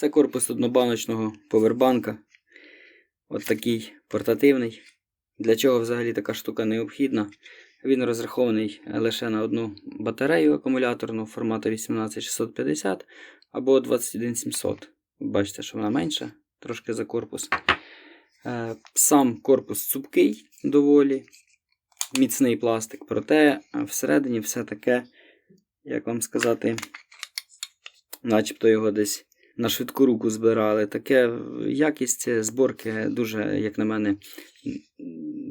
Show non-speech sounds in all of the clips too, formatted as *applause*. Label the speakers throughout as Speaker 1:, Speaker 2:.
Speaker 1: Це корпус однобаночного повербанка. От такий портативний. Для чого взагалі така штука необхідна? Він розрахований лише на одну батарею акумуляторну формату 18650 або 21700. Бачите, що вона менша, трошки за корпус. Е, Сам корпус цупкий доволі, міцний пластик, проте е, всередині все таке, як вам сказати, начебто його десь на швидку руку збирали. Таке якість зборки дуже, як на мене,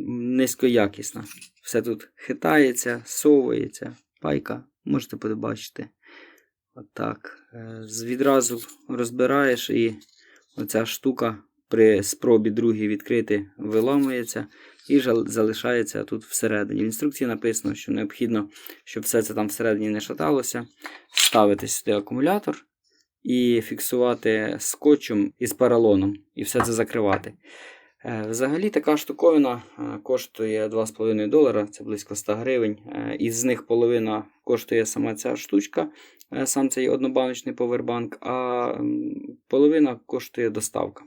Speaker 1: низькоякісна. Все тут хитається, совується, пайка, можете побачити. Отак. Е, Відразу розбираєш і оця штука при спробі другій відкрити виламується і залишається тут всередині. В інструкції написано, що необхідно, щоб все це там всередині не шаталося, ставити сюди акумулятор і фіксувати скотчем із поролоном, і все це закривати. Е, Взагалі така штуковина е, коштує 2,5 долара, це близько 100 гривень. Е, Із них половина коштує сама ця штучка, сам цей однобаночний повербанк, а половина коштує доставка.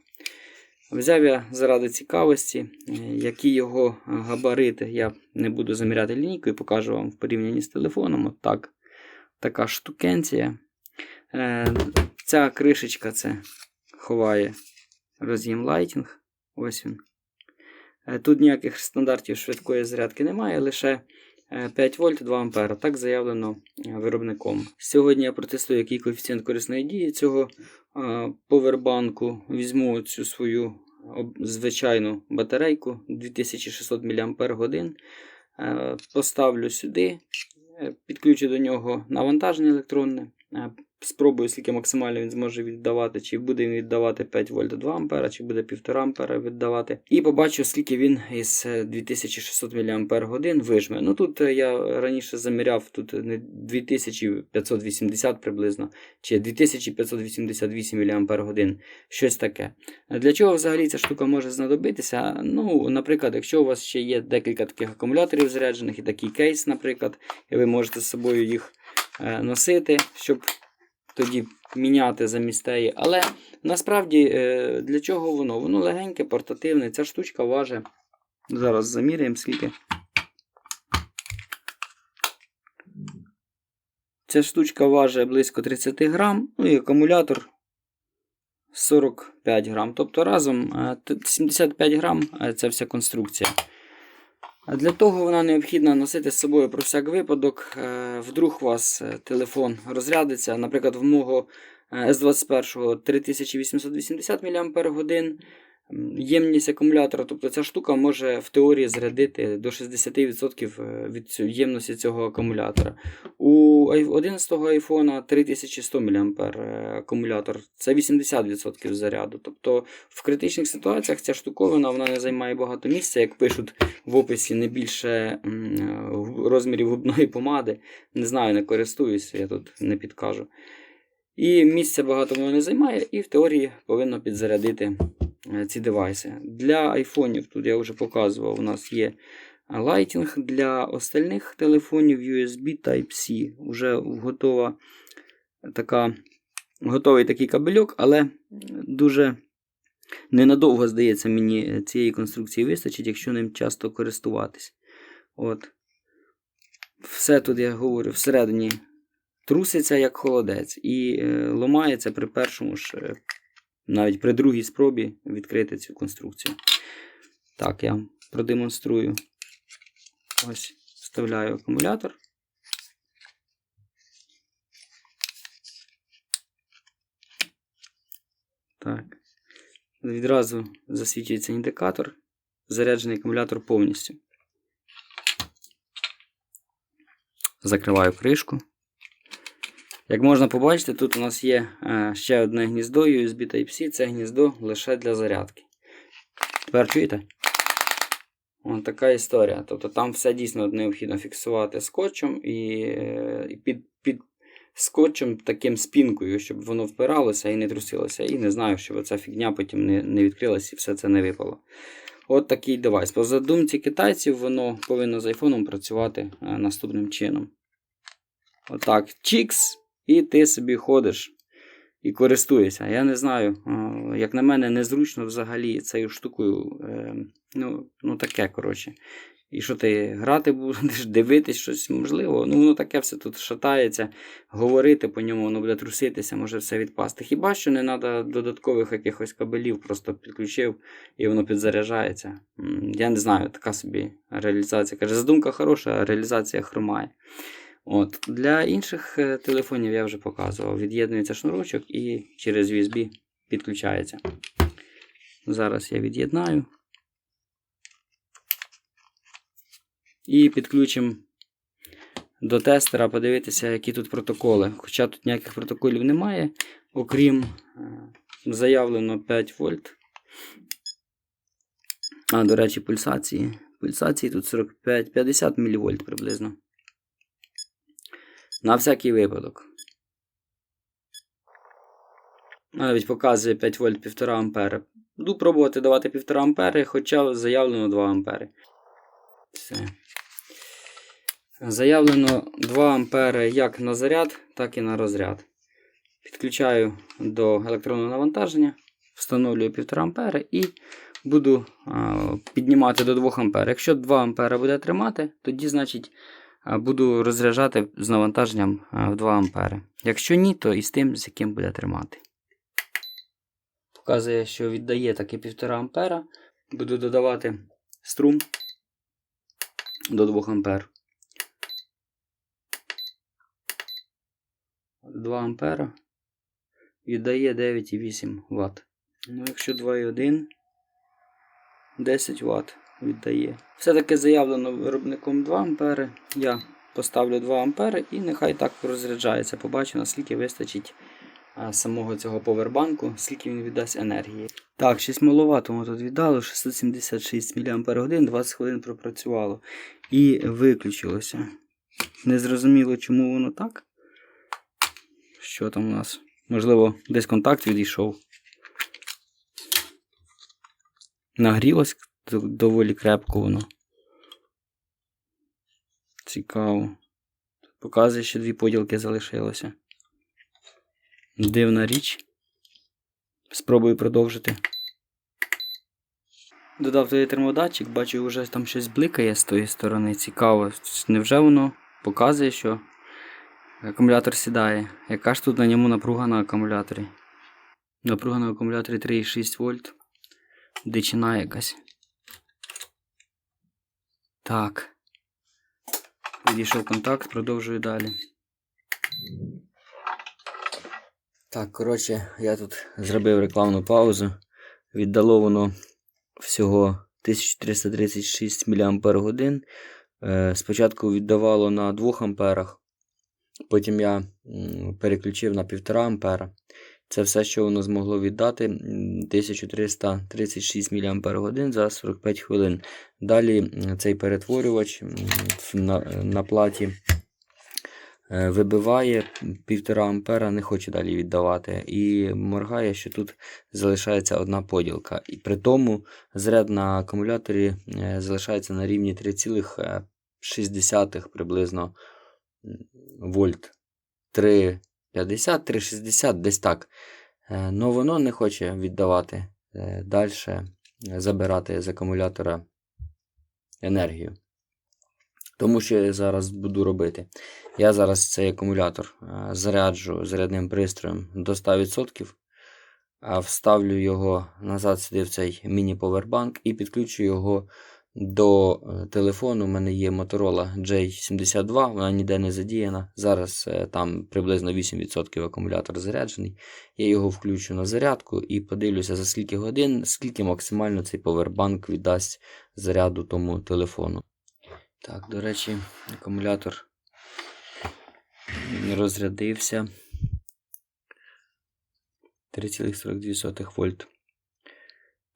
Speaker 1: Взяв я заради цікавості, які його габарити. Я не буду заміряти лінійкою, покажу вам в порівнянні з телефоном. От так. Така штукенція. Е, Ця кришечка це ховає роз'єм Lighting. Ось він. Е, Тут ніяких стандартів швидкої зарядки немає, лише е, 5 вольт 2 ампера. Так заявлено е, виробником. Сьогодні я протестую, який коефіцієнт корисної дії цього е, повербанку. Візьму цю свою звичайну батарейку 2600 мАч. Е, Поставлю сюди, е, підключу до нього навантаження електронне. Е, Спробую, скільки максимально він зможе віддавати, чи буде він віддавати 5 вольт 2 ампера, чи буде 1,5 ампера віддавати. І побачу, скільки він із е, 2600 мАч вижме. Ну тут е, я раніше заміряв тут не 2580 приблизно, чи 2588 мАч, щось таке. Для чого взагалі ця штука може знадобитися? Ну, наприклад, якщо у вас ще є декілька таких акумуляторів заряджених і такий кейс, наприклад, і ви можете з собою їх е, носити, щоб тоді міняти замість теї. Але насправді е, для чого воно? Воно легеньке, портативне. Ця штучка важить. Зараз заміряємо скільки. Ця штучка важить близько 30 грам, ну і акумулятор 45 грам. Тобто разом е, 75 грам е, ця вся конструкція. Для того вона необхідна носити з собою про всяк випадок. Е, Вдруг у вас е, телефон розрядиться. Наприклад, в мого е, S21 3880 мАч. Ємність акумулятора, тобто ця штука може в теорії зарядити до 60% від ємності цього акумулятора. У 11-го iPhone 3100 мА акумулятор, це 80% заряду. Тобто в критичних ситуаціях ця штуковина вона не займає багато місця, як пишуть в описі не більше е, розмірів губної помади. Не знаю, не користуюся, я тут не підкажу. І місця багато воно не займає, і в теорії повинно підзарядити е, ці девайси. Для айфонів, тут я вже показував, у нас є лайтінг. Для остальних телефонів USB Type-C. Вже готова така, готовий такий кабельок, але дуже ненадовго, здається, мені цієї конструкції вистачить, якщо ним часто користуватись. От. Все тут, я говорю, всередині труситься як холодець і е, ламається при першому ж, е, навіть при другій спробі відкрити цю конструкцію. Так, я продемонструю. Ось вставляю акумулятор. Так. Відразу засвічується індикатор. Заряджений акумулятор повністю. Закриваю кришку. Як можна побачити, тут у нас є е, ще одне гніздо USB Type-C. Це гніздо лише для зарядки. Тепер чуєте? Ось така історія. Тобто там все дійсно необхідно фіксувати скотчем і, е, під, під скотчем таким спінкою, щоб воно впиралося і не трусилося. І не знаю, щоб оця фігня потім не, не відкрилася і все це не випало. От такий девайс. По задумці китайців, воно повинно з айфоном працювати е, наступним чином. Отак, чікс, і ти собі ходиш і користуюся. Я не знаю, е, як на мене, незручно взагалі цією штукою. е, Ну, ну таке, коротше. І що ти грати будеш, *laughs* дивитись щось можливо. Ну, воно таке все тут шатається, говорити по ньому, воно буде труситися, може все відпасти. Хіба що не треба додаткових якихось кабелів, просто підключив і воно підзаряджається. Я не знаю, така собі реалізація. Каже, задумка хороша, а реалізація хромає. От. Для інших е, телефонів я вже показував. Від'єднується шнурочок і через USB підключається. Зараз я від'єднаю. І підключимо до тестера, подивитися, які тут протоколи. Хоча тут ніяких протоколів немає, окрім е, заявлено 5 вольт. А, до речі, пульсації. Пульсації тут 45-50 мВ приблизно. На всякий випадок. Навіть показує 5 вольт 1,5 ампери. Буду пробувати давати 1,5 ампери, хоча заявлено 2 ампери. Все. Заявлено 2 ампери як на заряд, так і на розряд. Підключаю до електронного навантаження, встановлюю 1,5 ампери і буду а, піднімати до 2 ампер. Якщо 2 ампера буде тримати, тоді значить буду розряджати з навантаженням в 2 ампери. Якщо ні, то і з тим, з яким буде тримати. Показує, що віддає таки 1,5 ампера. Буду додавати струм до 2 ампер. 2 ампера віддає 9,8 Вт. Ну, якщо 2,1, 10 Вт віддає. Все-таки заявлено виробником 2 ампери. Я поставлю 2 ампери і нехай так розряджається. Побачу, наскільки вистачить а, самого цього повербанку, скільки він віддасть енергії. Так, щось маловато воно тут віддало, 676 мАч, 20 хвилин пропрацювало. І виключилося. Незрозуміло, чому воно так. Що там у нас? Можливо, десь контакт відійшов. Нагрілось доволі крепко воно. Цікаво. Показує, що дві поділки залишилося. Дивна річ. Спробую продовжити. Додав туди термодатчик, бачу, вже там щось бликає з тої сторони. Цікаво. Невже воно показує, що акумулятор сідає? Яка ж тут на ньому напруга на акумуляторі? Напруга на акумуляторі 3,6 вольт. Дичина якась. Так. Відійшов контакт, продовжую далі. Так, коротше, я тут зробив рекламну паузу. Віддало воно всього 1336 мАч. Е, Спочатку віддавало на 2 амперах, потім я переключив на 1,5 ампера. Це все, що воно змогло віддати, 1336 мАч за 45 хвилин. Далі цей перетворювач на, на платі е, вибиває 1,5 ампера, не хоче далі віддавати. І моргає, що тут залишається одна поділка. І при тому заряд на акумуляторі е, залишається на рівні 3,6 приблизно вольт. 3,50, 3,60, десь так. Е, Но воно не хоче віддавати далі, забирати з акумулятора енергію. Тому що я зараз буду робити. Я зараз цей акумулятор е, заряджу зарядним пристроєм до 100%, а вставлю його назад сюди в цей міні-повербанк і підключу його до е, телефону. У мене є Motorola J72, вона ніде не задіяна. Зараз е, там приблизно 8% акумулятор заряджений. Я його включу на зарядку і подивлюся за скільки годин, скільки максимально цей повербанк віддасть заряду тому телефону. Так, до речі, акумулятор розрядився. 3,42 вольт.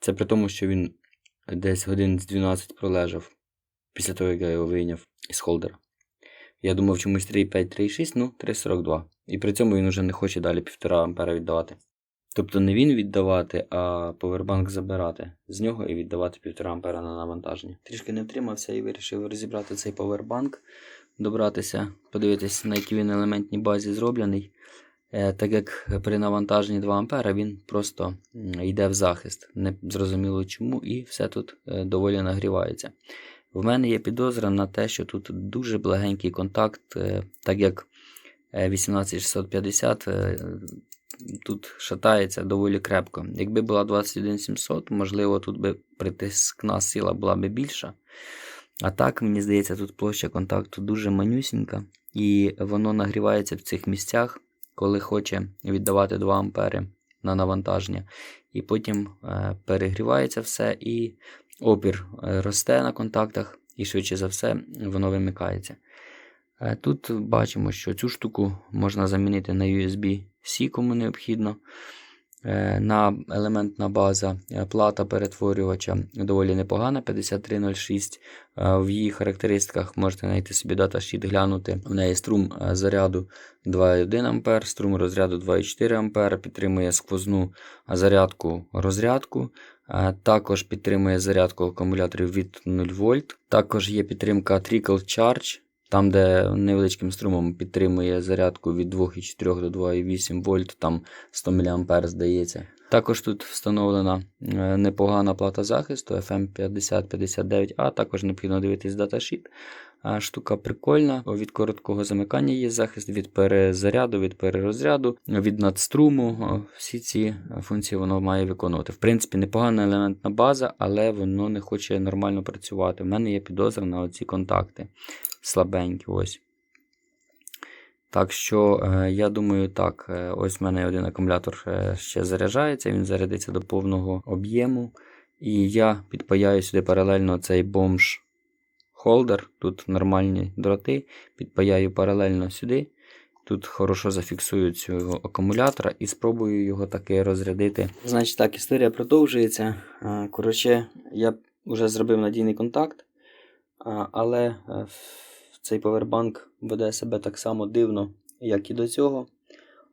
Speaker 1: Це при тому, що він десь годин з 12 пролежав після того, як я його вийняв із холдера. Я думав чомусь 3,5, 3,6, ну 3,42. І при цьому він вже не хоче далі 1,5 ампера віддавати. Тобто не він віддавати, а повербанк забирати з нього і віддавати 1,5 ампера на навантаження. Трішки не втримався і вирішив розібрати цей повербанк, добратися, подивитися, на якій він елементній базі зроблений. Е, Так як при навантаженні 2 А він просто йде в захист. Не зрозуміло чому, і все тут е, доволі нагрівається. В мене є підозра на те, що тут дуже благенький контакт, е, так як е, 18650 е, тут шатається доволі крепко. Якби була 21700, можливо, тут би притискна сила була би більша. А так, мені здається, тут площа контакту дуже манюсінька, і воно нагрівається в цих місцях, коли хоче віддавати 2 ампери на навантаження. І потім е, перегрівається все, і опір е, росте на контактах, і швидше за все воно вимикається. Е, Тут бачимо, що цю штуку можна замінити на USB-C, кому необхідно. Е, На елементна база е, плата перетворювача доволі непогана, 5306. Е, В її характеристиках можете знайти собі даташіт, глянути. В неї струм заряду 2,1 А, струм розряду 2,4 А, підтримує сквозну зарядку розрядку. Також підтримує зарядку акумуляторів від 0 вольт. Також є підтримка Trickle Charge. Там, де невеличким струмом підтримує зарядку від 2,4 до 2,8 вольт, там 100 мА здається. Також тут встановлена е, непогана плата захисту FM5059, а також необхідно дивитись даташіт. Штука прикольна. Від короткого замикання є захист, від перезаряду, від перерозряду, від надструму. Всі ці функції воно має виконувати. В принципі, непогана елементна база, але воно не хоче нормально працювати. У мене є підозра на оці контакти слабенькі. ось. Так що, е, я думаю, так, е, ось в мене один акумулятор е, ще заряджається, він зарядиться до повного об'єму. І я підпаяю сюди паралельно цей бомж холдер. Тут нормальні дроти. Підпаяю паралельно сюди. Тут хорошо зафіксую цього акумулятора і спробую його таки розрядити. Значить так, історія продовжується. Коротше, я вже зробив надійний контакт, але цей повербанк веде себе так само дивно, як і до цього.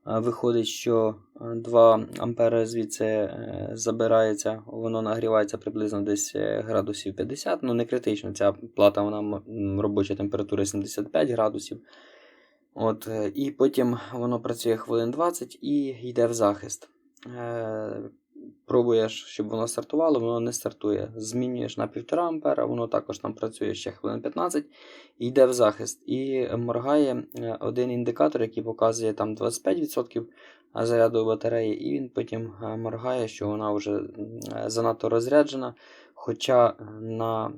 Speaker 1: Виходить, що е, 2 ампери звідси е, забирається, воно нагрівається приблизно десь е, градусів 50, ну не критично. Ця плата вона робоча температура 75 градусів. От, е, і потім воно працює хвилин 20 і йде в захист. Е, пробуєш, щоб воно стартувало, воно не стартує. Змінюєш на 1,5 ампера, воно також там працює ще хвилин 15 і йде в захист. І моргає е, один індикатор, який показує там 25% заряду батареї, і він потім е, моргає, що вона вже е, занадто розряджена. Хоча е, на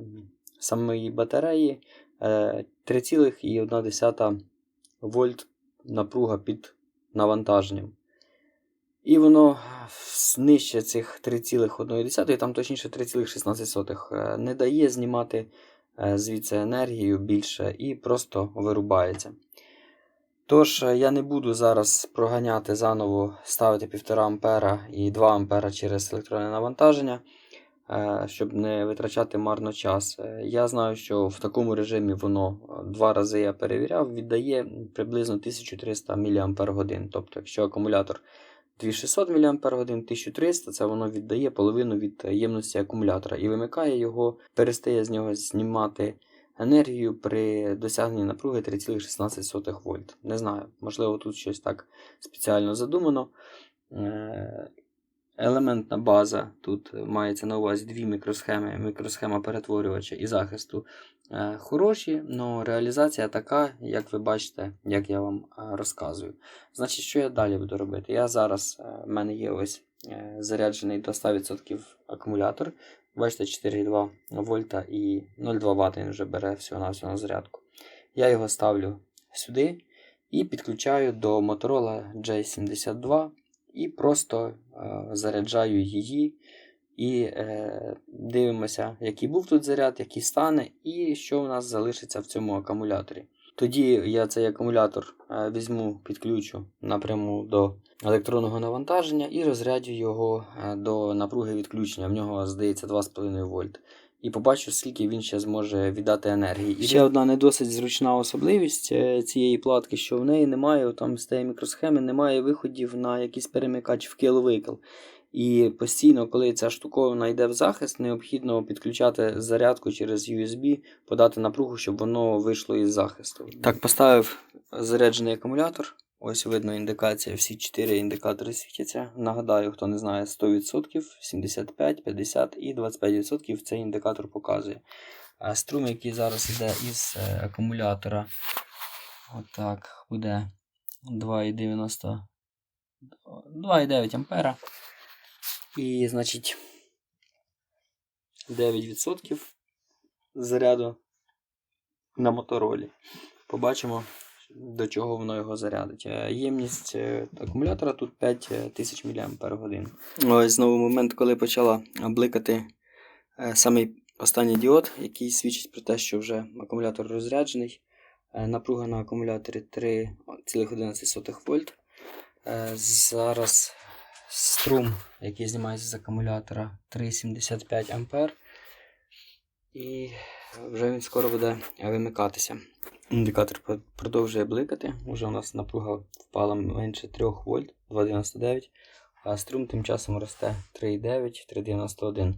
Speaker 1: самій батареї е, 3,1 вольт напруга під навантаженням. І воно нижче цих 3,1, там точніше 3,16 е, не дає знімати е, звідси енергію більше і просто вирубається. Тож, е, я не буду зараз проганяти заново, ставити 1,5 ампера і 2 ампера через електронне навантаження, е, щоб не витрачати марно час. Е, Я знаю, що в такому режимі воно е, два рази я перевіряв, віддає приблизно 1300 мАч. Тобто, якщо акумулятор 2600 мАч, 1300 це воно віддає половину від ємності акумулятора і вимикає його, перестає з нього знімати енергію при досягненні напруги 3,16 вольт. Не знаю, можливо, тут щось так спеціально задумано. Е, Елементна база тут мається на увазі дві мікросхеми, мікросхема перетворювача і захисту е, хороші, але реалізація така, як ви бачите, як я вам е, розказую. Значить, що я далі буду робити? Я зараз, е, в мене є ось е, заряджений до 100% акумулятор. Бачите, 4,2 вольта і 0,2 Вт він вже бере всього на на зарядку. Я його ставлю сюди і підключаю до Motorola J72 і просто е, заряджаю її. І е, дивимося, який був тут заряд, який стане, і що у нас залишиться в цьому акумуляторі. Тоді я цей акумулятор е, візьму, підключу напряму до електронного навантаження і розрядю його е, до напруги відключення. В нього здається 2,5 вольт. І побачу, скільки він ще зможе віддати енергії. Ще одна не досить зручна особливість е, цієї платки, що в неї немає там з тієї мікросхеми, немає виходів на якийсь перемикач в кіл-викл. І постійно, коли ця штуковина йде в захист, необхідно підключати зарядку через USB, подати напругу, щоб воно вийшло із захисту. Так, поставив заряджений акумулятор Ось видно індикація, всі 4 індикатори світяться. Нагадаю, хто не знає, 100%, 75, 50 і 25% цей індикатор показує. А струм, який зараз йде із е, акумулятора, отак, буде 2,90 2,9 ампера. І, значить, 9% заряду на моторолі. Побачимо, до чого воно його зарядить. Е, Ємність е, акумулятора тут 5000 мАч. Ось знову момент, коли почала бликати е, самий останній діод, який свідчить про те, що вже акумулятор розряджений. Е, Напруга на акумуляторі 3,11 вольт. Е, Зараз струм, який знімається з акумулятора 3,75 ампер. І вже він скоро буде вимикатися. Індикатор продовжує бликати. Уже у нас напруга впала менше 3 вольт 2,99, а струм тим часом росте 3,9, 3,91.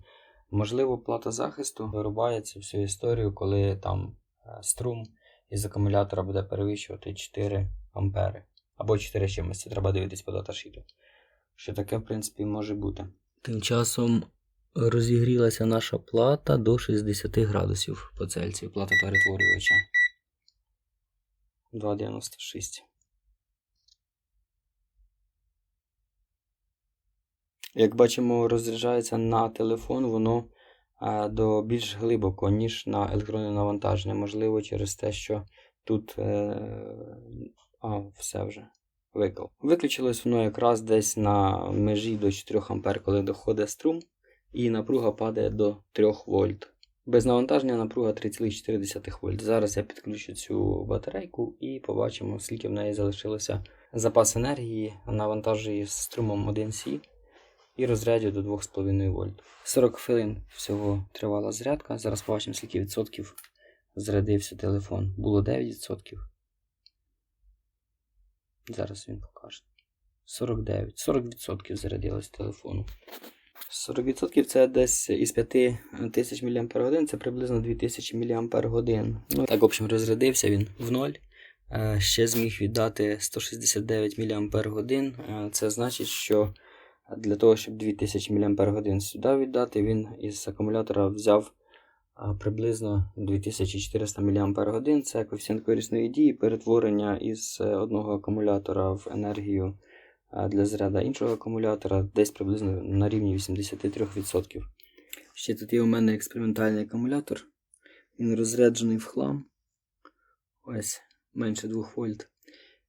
Speaker 1: Можливо, плата захисту вирубається всю історію, коли там е, струм із акумулятора буде перевищувати 4 ампери. Або 4 чимось. Це треба дивитись по даташіту. Що таке, в принципі, може бути. Тим часом розігрілася наша плата до 60 градусів по Цельсію. Плата перетворювача. 2,96. Як бачимо, розряджається на телефон, воно е, до більш глибоко, ніж на електронне навантаження. Можливо, через те, що тут. Е, а, все вже. Виклав. Виключилось воно якраз десь на межі до 4 А, коли доходить струм, і напруга падає до 3 вольт. Без навантаження напруга 3,4 вольт. Зараз я підключу цю батарейку і побачимо, скільки в неї залишилося запас енергії. Навантажую її струмом 1С і розрядю до 2,5 вольт. 40 хвилин всього тривала зарядка. Зараз побачимо, скільки відсотків зарядився телефон. Було 9%. Зараз він покаже. 49. 40% зарядилось телефону. 40% це десь із 5000 мАч, це приблизно 2000 мАч. Ну, так, в общем, розрядився він в ноль. Е, Ще зміг віддати 169 мАч. Е, Це значить, що для того, щоб 2000 мАч сюди віддати, він із акумулятора взяв приблизно 2400 мАч. Це коефіцієнт корисної дії, перетворення із е, одного акумулятора в енергію для заряду іншого акумулятора десь приблизно на рівні 83%. Ще тут є у мене експериментальний акумулятор. Він розряджений в хлам. Ось менше 2 вольт.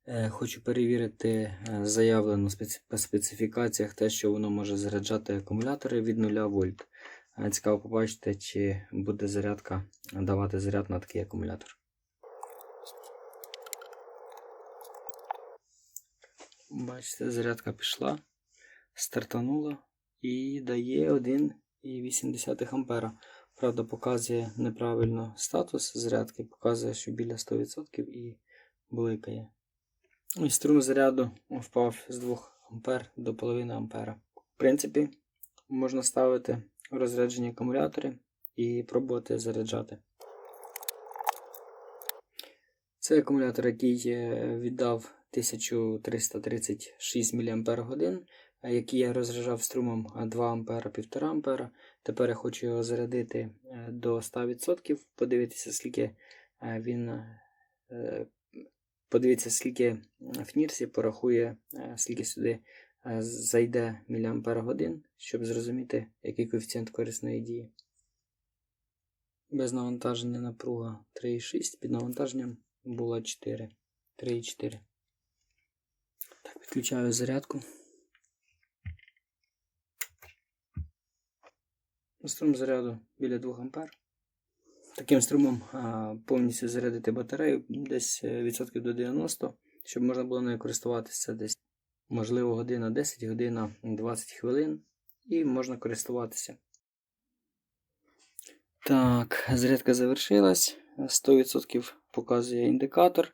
Speaker 1: Е, Хочу перевірити е, заявлено по специфікаціях те, що воно може заряджати акумулятори від 0 вольт. Е, Цікаво побачити, чи буде зарядка давати заряд на такий акумулятор. Бачите, зарядка пішла, стартанула і дає 1,8 ампера. Правда, показує неправильно статус зарядки, показує, що біля 100% і бликає. І струм заряду впав з 2 А до 1,5 А. В принципі, можна ставити розряджені акумулятори і пробувати заряджати. Це акумулятор, який е, віддав 1336 мАч, е, який я розряджав струмом 2 А 1,5 А. Тепер я хочу його зарядити е, до 100%, подивитися, скільки е, він. е, Подивіться, скільки в Нірсі порахує, е, скільки сюди е, зайде годин, щоб зрозуміти, який коефіцієнт корисної дії. Без навантаження напруга 3,6, під навантаженням була 4. 3,4. Так, підключаю зарядку. Струм заряду біля 2 ампер. Таким струмом а, повністю зарядити батарею десь е, відсотків до 90, щоб можна було нею користуватися десь, можливо, година 10, година 20 хвилин, і можна користуватися. Так, зарядка завершилась. 100% показує індикатор.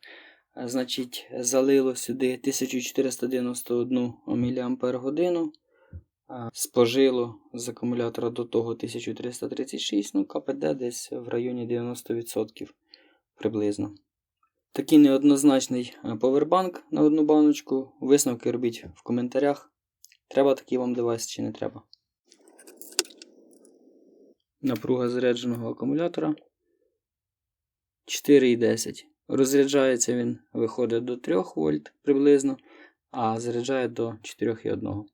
Speaker 1: Значить, залило сюди 1491 мАч. Спожило з акумулятора до того 1336, ну КПД десь в районі 90% приблизно. Такий неоднозначний повербанк на одну баночку. Висновки робіть в коментарях. Треба такий вам девайс чи не треба. Напруга зарядженого акумулятора 4,10. Розряджається він, виходить до 3 вольт приблизно, а заряджає до 4,1.